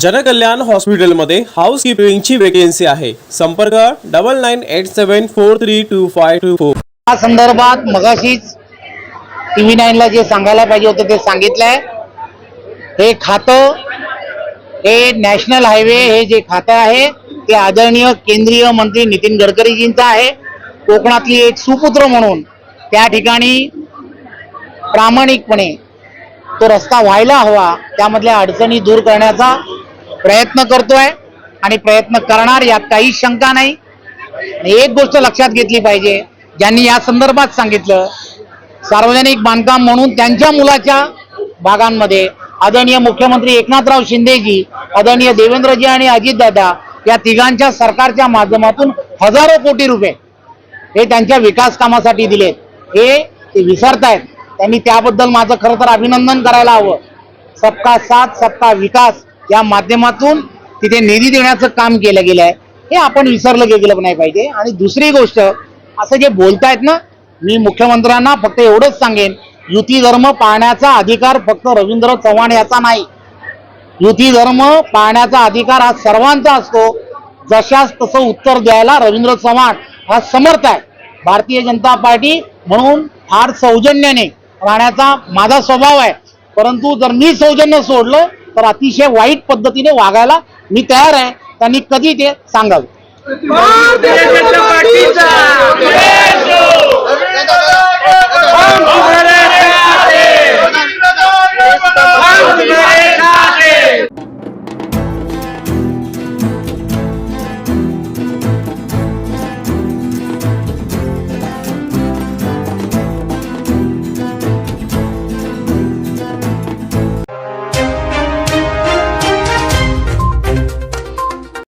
जनकल्याण हॉस्पिटलमध्ये house किपिंगची vacancy आहे. संपर्क double nine eight seven four three two five two four या संदर्भात मगाशीच टी व्ही नाईनला जे सांगायला पाहिजे होतं ते सांगितलंय. हे खातं हे नॅशनल हायवे हे जे खातं आहे ते आदरणीय केंद्रीय मंत्री नितीन गडकरीजींचं आहे. कोकणातली एक सुपुत्र म्हणून त्या ठिकाणी प्रामाणिकपणे तो रस्ता व्हायला हवा त्यामधल्या अडचणी दूर करण्याचा प्रयत्न करतोय आणि प्रयत्न करणार यात काही शंका नाही. एक गोष्ट लक्षात घेतली पाहिजे ज्यांनी या संदर्भात सांगितलं सार्वजनिक बांधकाम म्हणून त्यांच्या मुलाच्या भागांमध्ये आदरणीय मुख्यमंत्री एकनाथराव शिंदेजी आदरणीय देवेंद्रजी आणि अजितदादा या तिघांच्या सरकारच्या माध्यमातून हजारो कोटी रुपये हे त्यांच्या विकास कामासाठी दिलेत. हे ते विसरतायत. त्यांनी त्याबद्दल माझं खरं तर अभिनंदन करायला हवं. सबका साथ सबका विकास. या माध्यमातून तिथे निधी देण्याचं काम केलं गेलं आहे. हे आपण विसरलं गेलं नाही पाहिजे. आणि दुसरी गोष्ट असं जे बोलतायत ना मी मुख्यमंत्र्यांना फक्त एवढंच सांगेन युती धर्म पाहण्याचा अधिकार फक्त रवींद्र चव्हाण याचा नाही. युती धर्म पाहण्याचा अधिकार हा सर्वांचा असतो. जशास तसं उत्तर द्यायला रवींद्र चव्हाण हा समर्थ आहे. भारतीय जनता पार्टी म्हणून फार सौजन्याने राहण्याचा माझा स्वभाव आहे. परंतु जर मी सौजन्य सोडलं तर अतिशय वाईट पद्धतीने वागायला मी तयार आहे. त्यांनी कधी ते सांगावे.